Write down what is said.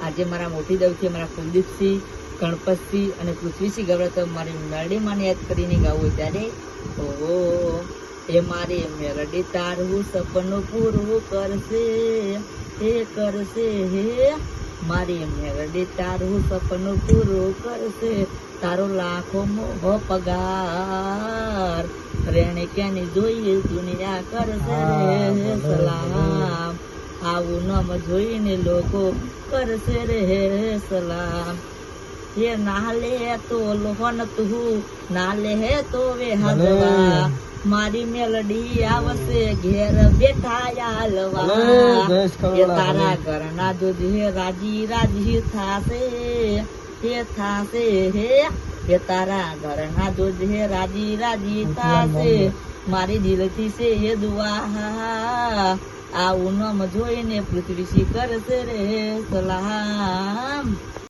આજે મારા મોટી દવથી મારા કુલદીપસિંહ ગણપતસિંહ અને પૃથ્વીસિંહ તો મારી મેરડીમાં યાદ કરીને ગાવું ત્યારે. ઓહો એ મારી મેરડી તારું સપનું પૂરું કરશે હે કરશે હે. મારી મેરડી તારું સપનું પૂરું કરશે તારો લાખો મોહો પગાર. રેણે ક્યાંની જોઈએ દુનિયા કરશે રે સલામ આવું નામ જોઈને લોકો કરશે રે સલામ. હે નાલે તો લોહન તું નાલે હે તો વે હલવા. મારી મેલડી આવશે ઘેર બેઠા જયેશ એ તારા. ઘરના દૂધ રાજી રાજી થાશે હે થાશે હે. એ તારા ઘરના દૂધ રાજી રાજી થાશે. મારી દિલથી છે એ દુઆ. આ ઉનમ જોઈને પૃથ્વી શિખર રે સલામ.